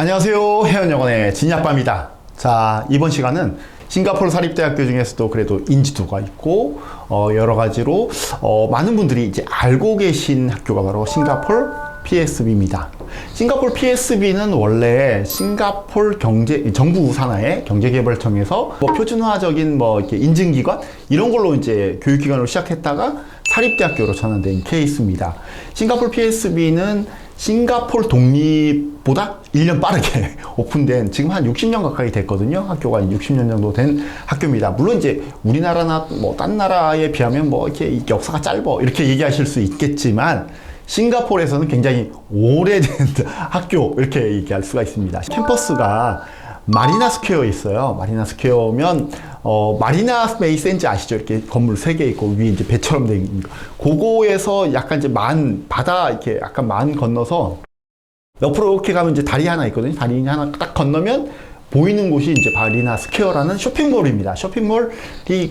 안녕하세요. 해연여관의 진야빠입니다. 자, 이번 시간은 싱가포르 사립대학교 중에서도 그래도 인지도가 있고, 어, 여러 가지로, 어, 많은 분들이 이제 알고 계신 학교가 바로 싱가포르 PSB입니다. 싱가포르 PSB는 원래 싱가포르 경제, 정부 산하의 경제개발청에서 뭐 표준화적인 뭐 이렇게 인증기관, 이런 걸로 이제 교육기관으로 시작했다가 사립대학교로 전환된 케이스입니다. 싱가포르 PSB는 싱가포르 독립보다 1년 빠르게 오픈된 지금 한 60년 가까이 됐거든요. 학교가 60년 정도 된 학교입니다. 물론 이제 우리나라나 뭐 딴 나라에 비하면 뭐 이렇게 역사가 짧어 이렇게 얘기하실 수 있겠지만 싱가포르에서는 굉장히 오래된 학교 이렇게 얘기할 수가 있습니다. 캠퍼스가 마리나 스퀘어에 있어요. 마리나 스퀘어면 어, 마리나 샌즈 아시죠? 이렇게 건물 세 개 있고 위에 이제 배처럼 된 거. 그거에서 약간 이제 만 바다 이렇게 약간 만 건너서 옆으로 이렇게 가면 이제 다리 하나 있거든요. 다리 하나 딱 건너면 보이는 곳이 이제 바리나 스퀘어라는 쇼핑몰입니다. 쇼핑몰이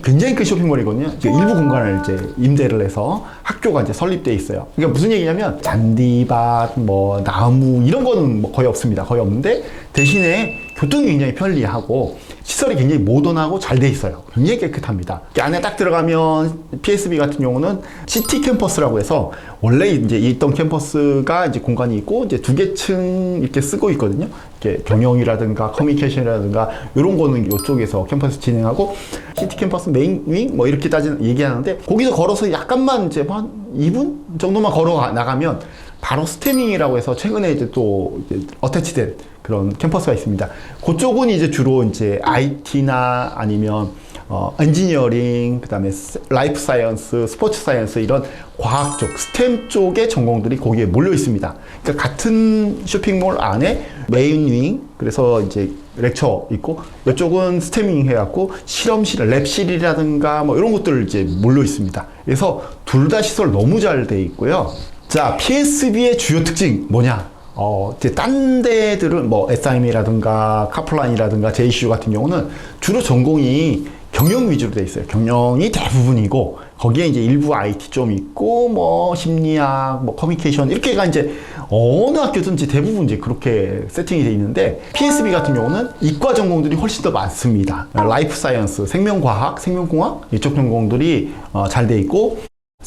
굉장히 큰 쇼핑몰이거든요. 일부 공간을 이제 임대를 해서 학교가 이제 설립돼 있어요. 그러니까 무슨 얘기냐면 잔디밭, 뭐 나무 이런 거는 뭐 거의 없습니다. 거의 없는데 대신에 교통이 굉장히 편리하고 시설이 굉장히 모던하고 잘 돼 있어요. 굉장히 깨끗합니다. 이 안에 딱 들어가면 PSB 같은 경우는 시티 캠퍼스라고 해서 원래 이제 있던 캠퍼스가 이제 공간이 있고 이제 두 개 층 이렇게 쓰고 있거든요. 이렇게 경영이라든가 커뮤니케이션이라든가 이런 거는 이쪽에서 캠퍼스 진행하고 시티 캠퍼스 메인 윙 뭐 이렇게 따지는 얘기하는데 거기서 걸어서 약간만 이제 한 2분 정도만 걸어 나가면 바로 스태밍이라고 해서 최근에 이제 또 이제 어태치된 그런 캠퍼스가 있습니다. 그쪽은 이제 주로 이제 IT나 아니면 어, 엔지니어링, 그 다음에 라이프 사이언스, 스포츠 사이언스 이런 과학 쪽, 스템 쪽의 전공들이 거기에 몰려 있습니다. 그러니까 같은 쇼핑몰 안에 메인 윙, 그래서 이제 렉처 있고, 이쪽은 스태밍 해갖고 실험실, 랩실이라든가 뭐 이런 것들 이제 몰려 있습니다. 그래서 둘 다 시설 너무 잘 돼 있고요. 자, PSB의 주요 특징 뭐냐? 어, 이제 딴 데들은 뭐 SIM이라든가 카플란이라든가 JCU 같은 경우는 주로 전공이 경영 위주로 돼 있어요. 경영이 대부분이고 거기에 이제 일부 IT 좀 있고 뭐 심리학, 뭐 커뮤니케이션 이렇게가 이제 어느 학교든지 대부분 이제 그렇게 세팅이 돼 있는데 PSB 같은 경우는 이과 전공들이 훨씬 더 많습니다. 라이프 사이언스, 생명과학, 생명공학 이쪽 전공들이 어, 잘 돼 있고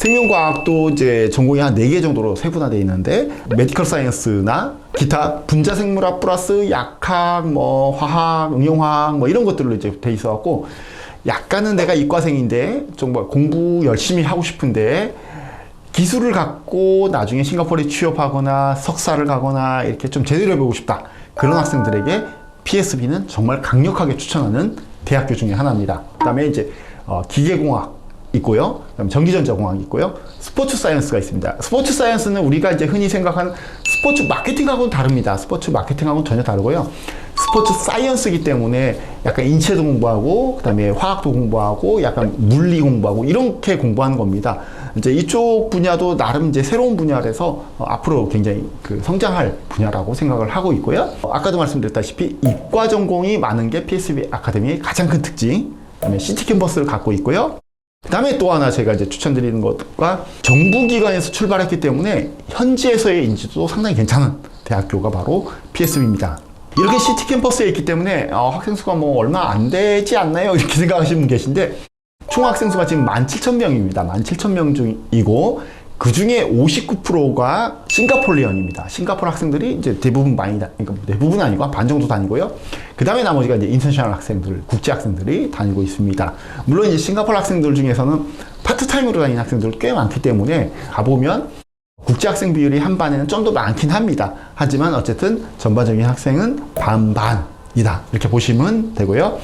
생명과학도 이제 전공이 한 4개 정도로 세분화되어 있는데 메디컬 사이언스나 기타 분자 생물학 플러스 약학, 뭐 화학, 응용화학 뭐 이런 것들로 이제 돼 있어 갖고 약간은 내가 이과생인데 정말 공부 열심히 하고 싶은데 기술을 갖고 나중에 싱가포르에 취업하거나 석사를 가거나 이렇게 좀 제대로 해보고 싶다. 그런 학생들에게 PSB는 정말 강력하게 추천하는 대학교 중에 하나입니다. 그 다음에 이제 어, 기계공학 있고요. 그다음 전기전자 공학이 있고요. 스포츠 사이언스가 있습니다. 스포츠 사이언스는 우리가 이제 흔히 생각하는 스포츠 마케팅하고는 다릅니다. 스포츠 마케팅하고는 전혀 다르고요. 스포츠 사이언스이기 때문에 약간 인체도 공부하고 그다음에 화학도 공부하고 약간 물리 공부하고 이렇게 공부하는 겁니다. 이제 이쪽 분야도 나름 이제 새로운 분야라서 어, 앞으로 굉장히 그 성장할 분야라고 생각을 하고 있고요. 어, 아까도 말씀드렸다시피 이과 전공이 많은 게 PSB 아카데미의 가장 큰 특징. 그다음에 시티 캠퍼스를 갖고 있고요. 그 다음에 또 하나 제가 이제 추천드리는 것과 정부 기관에서 출발했기 때문에 현지에서의 인지도 상당히 괜찮은 대학교가 바로 PSB입니다. 이렇게 시티 캠퍼스에 있기 때문에 어, 학생 수가 뭐 얼마 안 되지 않나요? 이렇게 생각하시는 분 계신데 총 학생 수가 지금 17,000명입니다. 17,000명 중이고 그 중에 59%가 싱가폴리언입니다. 싱가포르 학생들이 이제 대부분 많이 다, 그러니까 대부분 아니고 반 정도 다니고요. 그 다음에 나머지가 이제 인터내셔널 학생들, 국제 학생들이 다니고 있습니다. 물론 이제 싱가포르 학생들 중에서는 파트타임으로 다니는 학생들 꽤 많기 때문에 가보면 국제 학생 비율이 한 반에는 좀 더 많긴 합니다. 하지만 어쨌든 전반적인 학생은 반반이다. 이렇게 보시면 되고요.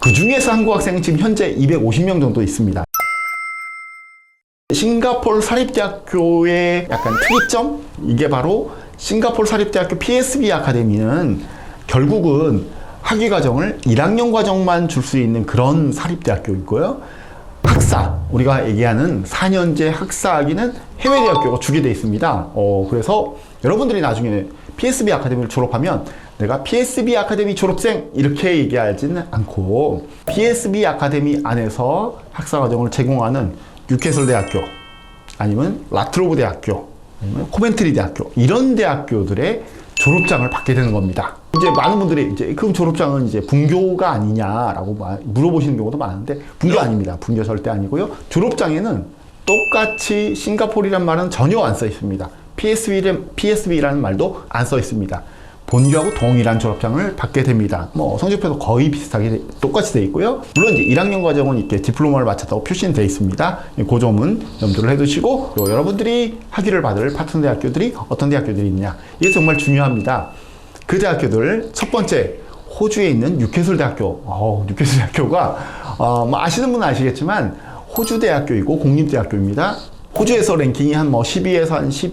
그 중에서 한국 학생은 지금 현재 250명 정도 있습니다. 싱가포르 사립대학교의 약간 특이점? 이게 바로 싱가포르 사립대학교 PSB 아카데미는 결국은 학위 과정을 1학년 과정만 줄 수 있는 그런 사립대학교이고요. 학사, 우리가 얘기하는 4년제 학사 학위는 해외 대학교가 주게 돼 있습니다. 어, 그래서 여러분들이 나중에 PSB 아카데미를 졸업하면 내가 PSB 아카데미 졸업생 이렇게 얘기하지는 않고 PSB 아카데미 안에서 학사 과정을 제공하는 뉴캐슬 대학교 아니면 라트로브 대학교 아니면 코멘트리 대학교 이런 대학교들의 졸업장을 받게 되는 겁니다. 이제 많은 분들이 이제 그럼 졸업장은 이제 분교가 아니냐라고 마- 물어보시는 경우도 많은데 분교 아닙니다. 분교 절대 아니고요. 졸업장에는 똑같이 싱가포르란 말은 전혀 안 써 있습니다. PSB라는, PSB라는 말도 안 써 있습니다. 본교하고 동일한 졸업장을 받게 됩니다. 뭐 성적표도 거의 비슷하게 돼- 똑같이 돼 있고요. 물론 이제 1학년 과정은 이렇게 디플로마를 마쳤다고 표시는 돼 있습니다. 그 점은 염두를 해두시고 그리고 여러분들이 학위를 받을 파트너 대학교들이 어떤 대학교들이 있냐 이게 정말 중요합니다. 그 대학교들 첫 번째 호주에 있는 뉴캐슬 대학교. 어, 뉴캐슬 대학교가 어, 뭐 아시는 분은 아시겠지만 호주 대학교이고 공립 대학교입니다. 호주에서 랭킹이 한 뭐 12에서 한 10,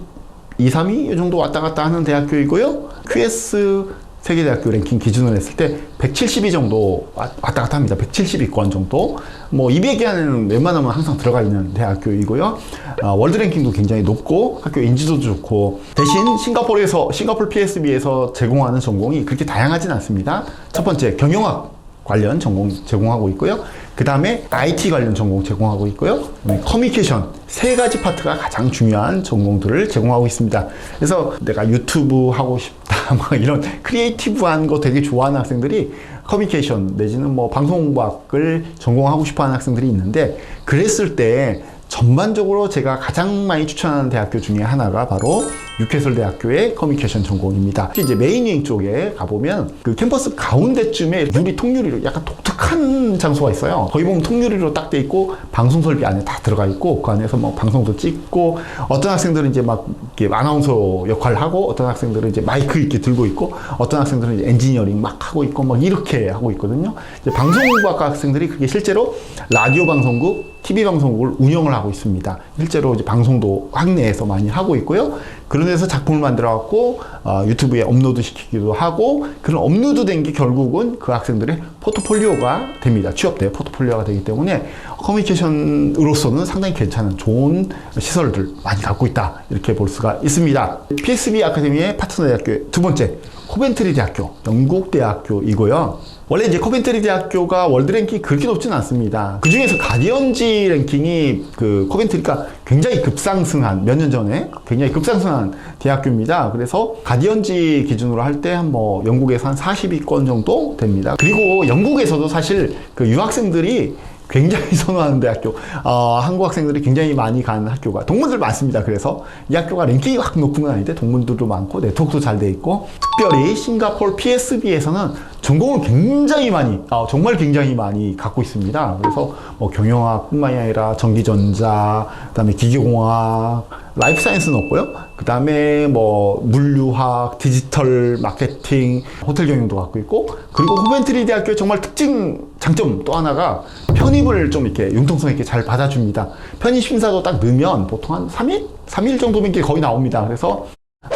2, 3위 이 정도 왔다 갔다 하는 대학교이고요. QS 세계대학교 랭킹 기준으로 했을 때 172 정도 와- 왔다 갔다 합니다. 170위권 정도. 뭐 200위 안에는 웬만하면 항상 들어가 있는 대학교이고요. 아, 월드 랭킹도 굉장히 높고 학교 인지도도 좋고 대신 싱가포르에서 싱가포르 PSB에서 제공하는 전공이 그렇게 다양하진 않습니다. 첫 번째 경영학 관련 전공 제공하고 있고요. 그 다음에 IT 관련 전공 제공하고 있고요. 커뮤니케이션 세 가지 파트가 가장 중요한 전공들을 제공하고 있습니다. 그래서 내가 유튜브 하고 싶다, 막 이런 크리에이티브한 거 되게 좋아하는 학생들이 커뮤니케이션 내지는 뭐 방송공학을 전공하고 싶어하는 학생들이 있는데 그랬을 때 전반적으로 제가 가장 많이 추천하는 대학교 중에 하나가 바로 뉴캐슬 대학교의 커뮤니케이션 전공입니다. 이제 메인윙 쪽에 가보면 그 캠퍼스 가운데쯤에 유리 통유리로 약간 독특한 장소가 있어요. 거기 보면 통유리로 딱 돼 있고 방송 설비 안에 다 들어가 있고 그 안에서 뭐 방송도 찍고 어떤 학생들은 이제 막 이렇게 아나운서 역할을 하고 어떤 학생들은 이제 마이크 이렇게 들고 있고 어떤 학생들은 이제 엔지니어링 막 하고 있고 막 이렇게 하고 있거든요. 이제 방송국학과 학생들이 그게 실제로 라디오 방송국 TV 방송국을 운영을 하고 있습니다. 실제로 이제 방송도 학내에서 많이 하고 있고요. 그런 데서 작품을 만들어 갖고 어, 유튜브에 업로드 시키기도 하고 그런 업로드 된 게 결국은 그 학생들의 포트폴리오가 됩니다. 취업대 포트폴리오가 되기 때문에 커뮤니케이션으로서는 상당히 괜찮은 좋은 시설들 많이 갖고 있다. 이렇게 볼 수가 있습니다. PSB 아카데미의 파트너 대학교 두 번째 코벤트리 대학교 영국 대학교이고요. 원래 이제 코벤트리 대학교가 월드 랭킹이 그렇게 높지는 않습니다. 그 중에서 가디언지 랭킹이 그 코벤트리가 굉장히 급상승한 몇 년 전에 굉장히 급상승한 대학교입니다. 그래서 가디언지 기준으로 할 때 한 뭐 영국에서 한 40위권 정도 됩니다. 그리고 영국에서도 사실 그 유학생들이 굉장히 선호하는 대학교, 어, 한국 학생들이 굉장히 많이 가는 학교가 동문들 많습니다. 그래서 이 학교가 랭킹이 확 높은 건 아닌데 동문들도 많고 네트워크도 잘 돼 있고 특별히 싱가포르 PSB에서는 전공을 굉장히 많이, 어, 정말 굉장히 많이 갖고 있습니다. 그래서 뭐 경영학뿐만이 아니라 전기전자, 그다음에 기계공학, 라이프 사이언스는 없고요. 그 다음에 뭐 물류학, 디지털 마케팅, 호텔 경영도 갖고 있고 그리고 코벤트리 대학교의 정말 특징 장점 또 하나가 편입을 좀 이렇게 융통성 있게 잘 받아줍니다. 편입 심사도 딱 넣으면 보통 한 3일? 3일 정도면 이게 거의 나옵니다. 그래서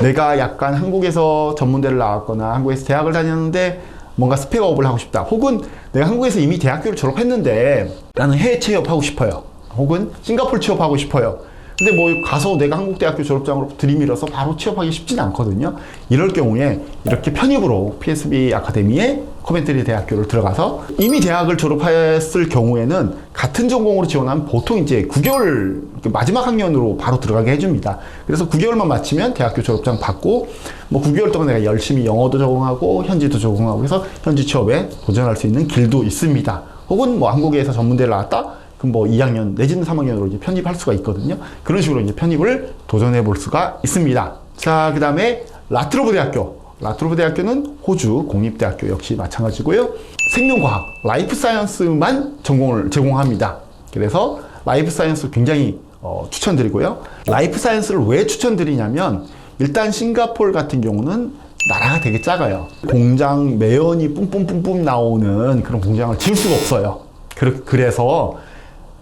내가 약간 한국에서 전문대를 나왔거나 한국에서 대학을 다녔는데 뭔가 스펙업을 하고 싶다. 혹은 내가 한국에서 이미 대학교를 졸업했는데 나는 해외 취업하고 싶어요. 혹은 싱가포르 취업하고 싶어요. 근데 뭐 가서 내가 한국 대학교 졸업장으로 들이밀어서 바로 취업하기 쉽진 않거든요. 이럴 경우에 이렇게 편입으로 PSB 아카데미에 코멘트리 대학교를 들어가서 이미 대학을 졸업했을 경우에는 같은 전공으로 지원하면 보통 이제 9개월 그 마지막 학년으로 바로 들어가게 해줍니다. 그래서 9개월만 마치면 대학교 졸업장 받고 뭐 9개월 동안 내가 열심히 영어도 적응하고 현지도 적응하고 해서 현지 취업에 도전할 수 있는 길도 있습니다. 혹은 뭐 한국에서 전문대를 나왔다? 그럼 뭐 2학년 내지는 3학년으로 이제 편입할 수가 있거든요. 그런 식으로 이제 편입을 도전해 볼 수가 있습니다. 자, 그 다음에 라트로브 대학교. 라트로브 대학교는 호주 공립대학교 역시 마찬가지고요. 생명과학, 라이프 사이언스만 전공을 제공합니다. 그래서 라이프 사이언스 굉장히 어, 추천드리고요. 라이프 사이언스를 왜 추천드리냐면 일단 싱가폴 같은 경우는 나라가 되게 작아요. 공장 매연이 뿜뿜뿜뿜 나오는 그런 공장을 지을 수가 없어요. 그- 그래서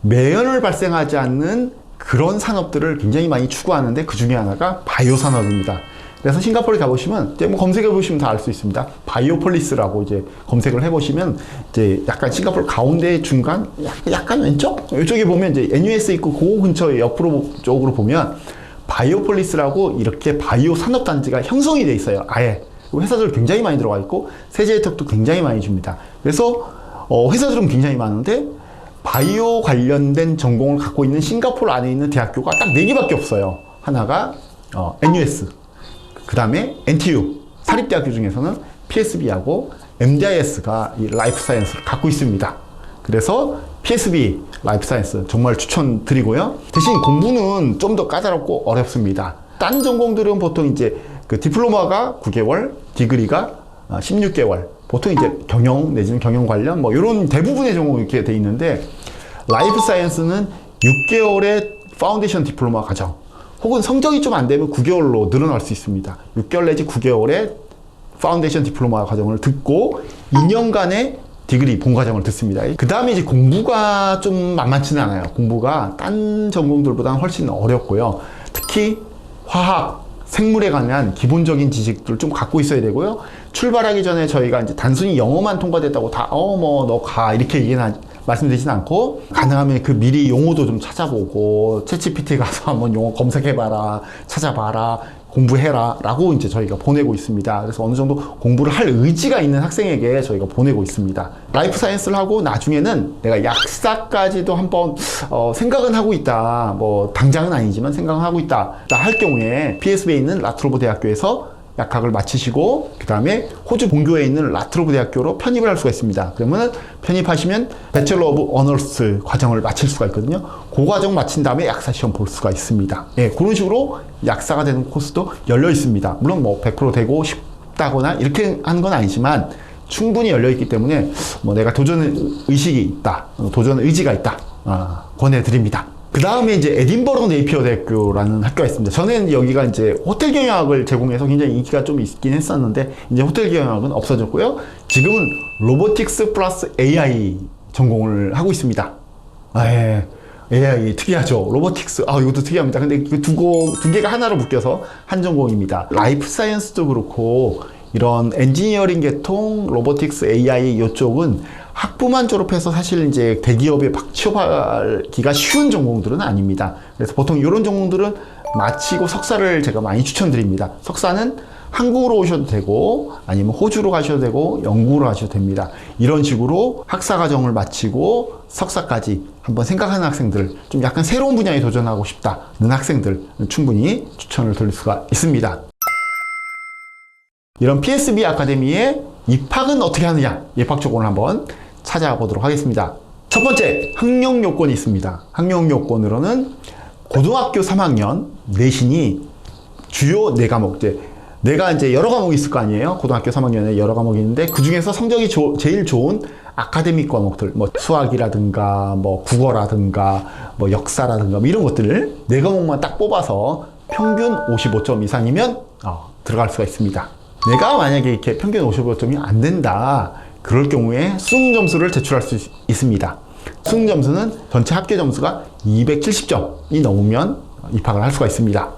매연을 발생하지 않는 그런 산업들을 굉장히 많이 추구하는데 그 중에 하나가 바이오 산업입니다. 그래서 싱가포르에 가보시면 이제 뭐 검색해 보시면 다 알 수 있습니다. 바이오폴리스라고 이제 검색을 해보시면 이제 약간 싱가포르 가운데 중간 약- 약간 왼쪽 이쪽에 보면 이제 NUS 있고 그 근처에 옆으로 쪽으로 보면 바이오폴리스라고 이렇게 바이오 산업 단지가 형성이 돼 있어요. 아예 회사들 굉장히 많이 들어가 있고 세제 혜택도 굉장히 많이 줍니다. 그래서 어, 회사들은 굉장히 많은데 바이오 관련된 전공을 갖고 있는 싱가포르 안에 있는 대학교가 딱 네 개밖에 없어요. 하나가 어, NUS, 그 다음에 NTU, 사립대학교 중에서는 PSB하고 MDIS가 이 라이프 사이언스를 갖고 있습니다. 그래서 PSB 라이프 사이언스 정말 추천드리고요. 대신 공부는 좀 더 까다롭고 어렵습니다. 딴 전공들은 보통 이제 그 디플로마가 9개월, 디그리가 16개월. 보통 이제 경영 내지는 경영 관련 뭐 이런 대부분의 전공이 이렇게 돼 있는데 라이프 사이언스는 6개월의 파운데이션 디플로마 과정 혹은 성적이 좀 안 되면 9개월로 늘어날 수 있습니다. 6개월 내지 9개월의 파운데이션 디플로마 과정을 듣고 2년간의 디그리 본 과정을 듣습니다. 그 다음에 이제 공부가 좀 만만치는 않아요. 공부가 딴 전공들보다는 훨씬 어렵고요. 특히 화학, 생물에 관한 기본적인 지식들 좀 갖고 있어야 되고요. 출발하기 전에 저희가 이제 단순히 영어만 통과됐다고 다, 어, 뭐, 너 가. 이렇게 얘기는 하- 말씀드리진 않고, 가능하면 그 미리 용어도 좀 찾아보고, 챗GPT 가서 한번 용어 검색해봐라, 찾아봐라, 공부해라. 라고 이제 저희가 보내고 있습니다. 그래서 어느 정도 공부를 할 의지가 있는 학생에게 저희가 보내고 있습니다. 라이프 사이언스를 하고 나중에는 내가 약사까지도 한번 어, 생각은 하고 있다. 뭐 당장은 아니지만 생각은 하고 있다. 나할 경우에 PSB에 있는 라트로브 대학교에서 약학을 마치시고 그 다음에 호주 본교에 있는 라트로브 대학교로 편입을 할 수가 있습니다. 그러면 편입하시면 배첼러 오브 어너스 과정을 마칠 수가 있거든요. 그 과정 마친 다음에 약사 시험 볼 수가 있습니다. 예, 그런 식으로 약사가 되는 코스도 열려 있습니다. 물론 뭐 100% 되고 싶다거나 이렇게 하는 건 아니지만 충분히 열려 있기 때문에 뭐 내가 도전 의식이 있다, 어, 도전 의지가 있다, 아, 권해드립니다. 그 다음에 이제 에딘버러 네이피어 대학교라는 학교가 있습니다. 전에는 여기가 이제 호텔 경영학을 제공해서 굉장히 인기가 좀 있긴 했었는데 이제 호텔 경영학은 없어졌고요. 지금은 로보틱스 플러스 AI 전공을 하고 있습니다. 아, 예. AI 특이하죠. 로보틱스. 아, 이것도 특이합니다. 근데 그 두, 고, 두 개가 하나로 묶여서 한 전공입니다. 라이프 사이언스도 그렇고, 이런 엔지니어링 계통, 로보틱스, AI 이쪽은 학부만 졸업해서 사실 이제 대기업에 막 취업하기가 쉬운 전공들은 아닙니다. 그래서 보통 이런 전공들은 마치고 석사를 제가 많이 추천드립니다. 석사는 한국으로 오셔도 되고 아니면 호주로 가셔도 되고 영국으로 가셔도 됩니다. 이런 식으로 학사 과정을 마치고 석사까지 한번 생각하는 학생들, 좀 약간 새로운 분야에 도전하고 싶다는 학생들 충분히 추천을 드릴 수가 있습니다. 이런 PSB 아카데미의 입학은 어떻게 하느냐 입학 조건을 한번 찾아보도록 하겠습니다. 첫 번째 학력 요건이 있습니다. 학력 요건으로는 고등학교 3학년 내신이 주요 네 과목 이제 내가 이제 여러 과목이 있을 거 아니에요. 고등학교 3학년에 여러 과목이 있는데 그 중에서 성적이 조- 제일 좋은 아카데믹 과목들, 뭐 수학이라든가, 뭐 국어라든가, 뭐 역사라든가 뭐 이런 것들을 네 과목만 딱 뽑아서 평균 55점 이상이면 어, 들어갈 수가 있습니다. 내가 만약에 이렇게 평균 55점이 안 된다. 그럴 경우에 수능 점수를 제출할 수 있- 있습니다. 수능 점수는 전체 합계 점수가 270점이 넘으면 입학을 할 수가 있습니다.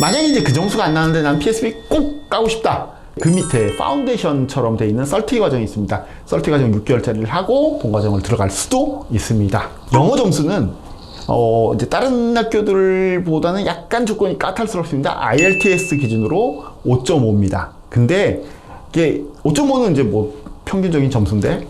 만약에 이제 그 점수가 안 나는데 난 PSB 꼭 가고 싶다. 그 밑에 파운데이션처럼 돼 있는 썰티 과정이 있습니다. 썰티 과정 6개월짜리를 하고 본 과정을 들어갈 수도 있습니다. 영어 점수는 어, 이제 다른 학교들보다는 약간 조건이 까탈스럽습니다. IELTS 기준으로 5.5입니다. 근데 이게 5.5는 이제 뭐 평균적인 점수인데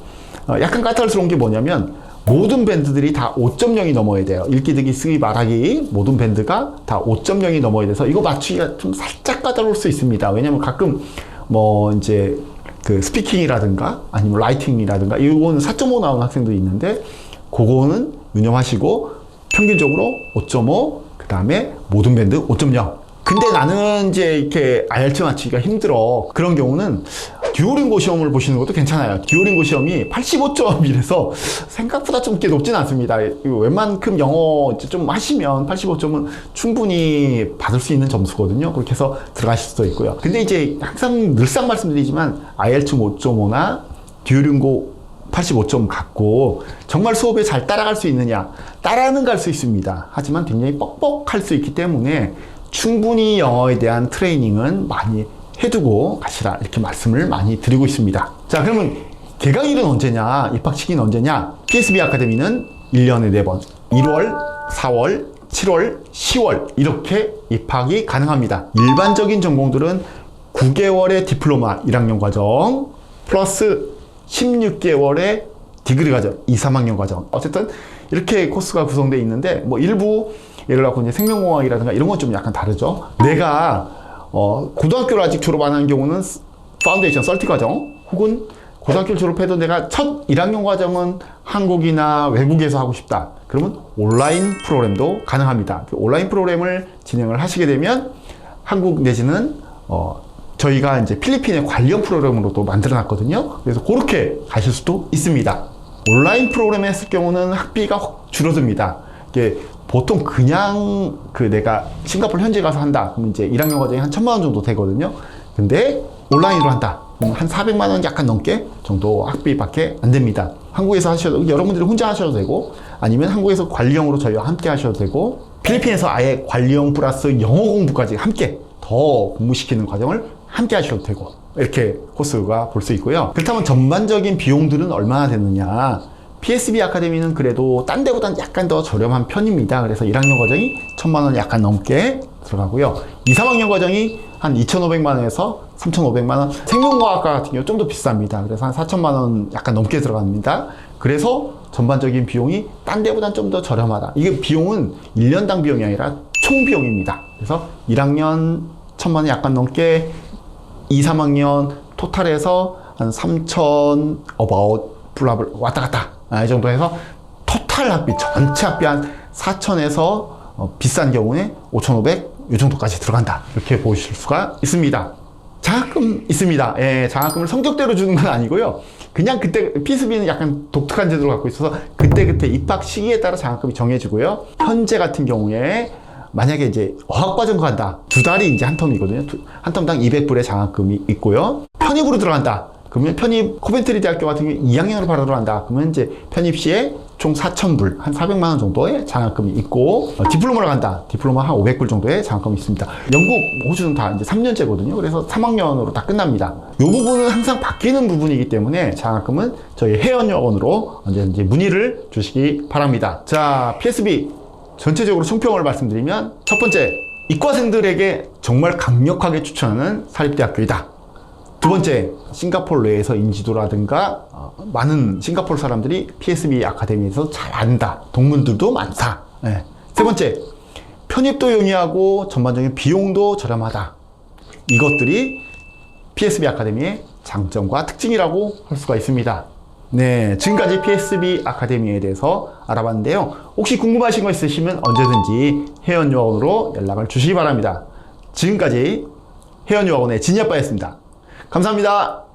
어, 약간 까탈스러운 게 뭐냐면 모든 밴드들이 다 5.0이 넘어야 돼요. 읽기, 듣기, 쓰기, 말하기 모든 밴드가 다 5.0이 넘어야 돼서 이거 맞추기가 좀 살짝 까다로울 수 있습니다. 왜냐면 가끔 뭐 이제 그 스피킹이라든가 아니면 라이팅이라든가 이거는 4.5 나오는 학생들이 있는데 그거는 유념하시고 평균적으로 5.5 그다음에 모든 밴드 5.0 근데 나는 이제 이렇게 IELTS 맞추기가 힘들어. 그런 경우는 듀오링고 시험을 보시는 것도 괜찮아요. 듀오링고 시험이 85점이라서 생각보다 좀 이렇게 높진 않습니다. 이거 웬만큼 영어 좀 하시면 85점은 충분히 받을 수 있는 점수거든요. 그렇게 해서 들어가실 수도 있고요. 근데 이제 항상 늘상 말씀드리지만 IELTS 5.5나 듀오링고 85점 갖고 정말 수업에 잘 따라갈 수 있느냐? 따라는 갈 수 있습니다. 하지만 굉장히 뻑뻑할 수 있기 때문에 충분히 영어에 대한 트레이닝은 많이 해두고 가시라 이렇게 말씀을 많이 드리고 있습니다. 자, 그러면 개강일은 언제냐? 입학 시기는 언제냐? PSB 아카데미는 1년에 4번. 1월, 4월, 7월, 10월 이렇게 입학이 가능합니다. 일반적인 전공들은 9개월의 디플로마 1학년 과정 플러스 16개월의 디그리 과정 2, 3학년 과정 어쨌든 이렇게 코스가 구성되어 있는데 뭐 일부 예를 들어 생명공학이라든가 이런 건 좀 약간 다르죠. 내가 어, 고등학교를 아직 졸업 안 한 경우는 스- 파운데이션 썰티 과정 혹은 고등학교를 졸업해도 내가 첫 1학년 과정은 한국이나 외국에서 하고 싶다. 그러면 온라인 프로그램도 가능합니다. 그 온라인 프로그램을 진행을 하시게 되면 한국 내지는 어, 저희가 이제 필리핀의 관련 프로그램으로 또 만들어 놨거든요. 그래서 그렇게 가실 수도 있습니다. 온라인 프로그램 했을 경우는 학비가 확 줄어듭니다. 이게 보통 그냥 그 내가 싱가포르 현지 가서 한다. 그러면 이제 1학년 과정이 한 천만 원 정도 되거든요. 근데 온라인으로 한다. 그럼 한 400만 원 약간 넘게 정도 학비밖에 안 됩니다. 한국에서 하셔도 여러분들이 혼자 하셔도 되고 아니면 한국에서 관리형으로 저희와 함께 하셔도 되고 필리핀에서 아예 관리형 플러스 영어 공부까지 함께 더 공부시키는 과정을 함께 하셔도 되고 이렇게 코스가 볼 수 있고요. 그렇다면 전반적인 비용들은 얼마나 되느냐? PSB 아카데미는 그래도 딴 데보단 약간 더 저렴한 편입니다. 그래서 1학년 과정이 1천만 원 약간 넘게 들어가고요. 2, 3학년 과정이 한 2,500만 원에서 3,500만 원. 생명과학과 같은 경우 좀 더 비쌉니다. 그래서 한 4천만 원 약간 넘게 들어갑니다. 그래서 전반적인 비용이 딴 데보단 좀 더 저렴하다. 이게 비용은 1년당 비용이 아니라 총 비용입니다. 그래서 1학년 1천만 원 약간 넘게 2, 3학년 토탈에서 한 3천 어바웃 블라블 왔다 갔다 아, 이 정도 해서 토탈 학비 전체 학비 한 4천에서 어, 비싼 경우에 5,500 이 정도까지 들어간다 이렇게 보실 수가 있습니다. 장학금 있습니다. 예, 장학금을 성적대로 주는 건 아니고요. 그냥 그때 PSB는 약간 독특한 제도를 갖고 있어서 그때 그때 입학 시기에 따라 장학금이 정해지고요. 현재 같은 경우에 만약에 이제 어학과정 간다. 두 달이 이제 한 텀이거든요. 두- 한 텀당 200불의 장학금이 있고요. 편입으로 들어간다. 그러면 편입 코벤트리 대학교 같은 경우 2학년으로 바로 들어간다. 그러면 이제 편입 시에 총 4,000불, 한 400만 원 정도의 장학금이 있고 어, 디플로마로 간다. 디플로마 한 500불 정도의 장학금이 있습니다. 영국, 호주는 다 이제 3년제거든요. 그래서 3학년으로 다 끝납니다. 이 부분은 항상 바뀌는 부분이기 때문에 장학금은 저희 회원여원으로 언제든지 문의를 주시기 바랍니다. 자, PSB 전체적으로 총평을 말씀드리면 첫 번째 이과생들에게 정말 강력하게 추천하는 사립대학교이다. 두 번째 싱가포르 내에서 인지도라든가 어, 많은 싱가포르 사람들이 PSB 아카데미에서 잘 안다. 동문들도 많다. 예. 세 번째 편입도 용이하고 전반적인 비용도 저렴하다. 이것들이 PSB 아카데미의 장점과 특징이라고 할 수가 있습니다. 네, 지금까지 PSB 아카데미에 대해서 알아봤는데요. 혹시 궁금하신 거 있으시면 언제든지 회원요원으로 연락을 주시기 바랍니다. 지금까지 회원요원의 진이아빠였습니다. 감사합니다.